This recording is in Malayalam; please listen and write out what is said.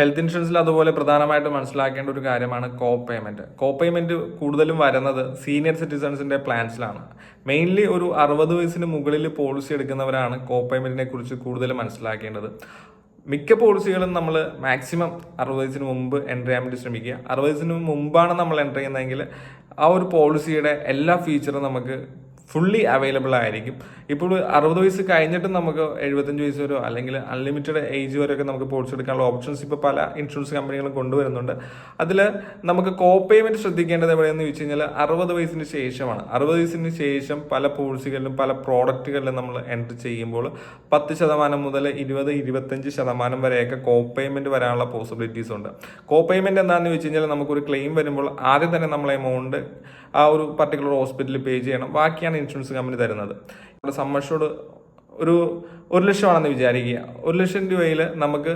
ഹെൽത്ത് ഇൻഷുറൻസിൽ അതുപോലെ പ്രധാനമായിട്ട് മനസ്സിലാക്കേണ്ട ഒരു കാര്യമാണ് കോ പേയ്മെന്റ് കോ പേയ്മെന്റ് കൂടുതലും വരുന്നത് സീനിയർ സിറ്റിസൺസിന്റെ പ്ലാൻസിലാണ് മെയിൻലി ഒരു അറുപത് വയസ്സിന് മുകളിൽ പോളിസി എടുക്കുന്നവരാണ് കോ പേയ്മെന്റിനെ കുറിച്ച് കൂടുതൽ മനസ്സിലാക്കേണ്ടത്. മിക്ക പോളിസികളും നമ്മൾ മാക്സിമം അറുപത് വയസ്സിന് മുമ്പ് എന്റർ ചെയ്യാൻ വേണ്ടി ശ്രമിക്കുക. അറുപത് വയസ്സിന് മുമ്പാണ് നമ്മൾ എന്റർ ചെയ്യുന്നതെങ്കിൽ ആ ഒരു പോളിസിയുടെ എല്ലാ ഫീച്ചറും നമുക്ക് ഫുള്ളി അവൈലബിൾ ആയിരിക്കും. ഇപ്പോൾ അറുപത് വയസ്സ് കഴിഞ്ഞിട്ടും നമുക്ക് എഴുപത്തഞ്ച് വയസ്സ് വരെയോ അല്ലെങ്കിൽ അൺലിമിറ്റഡ് ഏജ് വരെയൊക്കെ നമുക്ക് പോളിസി എടുക്കാനുള്ള ഓപ്ഷൻസ് ഇപ്പോൾ പല ഇൻഷുറൻസ് കമ്പനികളും കൊണ്ടുവരുന്നുണ്ട്. അതിൽ നമുക്ക് കോ പേയ്മെന്റ് ശ്രദ്ധിക്കേണ്ടത് എവിടെയെന്ന് ചോദിച്ചു കഴിഞ്ഞാൽ അറുപത് വയസ്സിന് ശേഷമാണ്. അറുപത് വയസ്സിന് ശേഷം പല പോളിസികളിലും പല പ്രോഡക്റ്റുകളിലും നമ്മൾ എൻട്രി ചെയ്യുമ്പോൾ പത്ത് ശതമാനം മുതൽ ഇരുപത് ഇരുപത്തഞ്ച് ശതമാനം വരെയൊക്കെ കോ പേയ്മെന്റ് വരാനുള്ള പോസിബിലിറ്റീസ് ഉണ്ട്. കോ പേയ്മെന്റ് എന്താണെന്ന് വെച്ച് കഴിഞ്ഞാൽ നമുക്കൊരു ക്ലെയിം വരുമ്പോൾ ആദ്യം തന്നെ നമ്മൾ എമൗണ്ട് ആ ഒരു പർട്ടിക്കുലർ ഹോസ്പിറ്റലിൽ പേ ചെയ്യണം. ബാക്കിയാണ് ഇൻഷുറൻസ് കമ്പനി തരുന്നത്. നമ്മുടെ സമ്മർഷോട് ഒരു ഒരു ലക്ഷമാണെന്ന് വിചാരിക്കുക. ഒരു ലക്ഷം രൂപയിൽ നമുക്ക്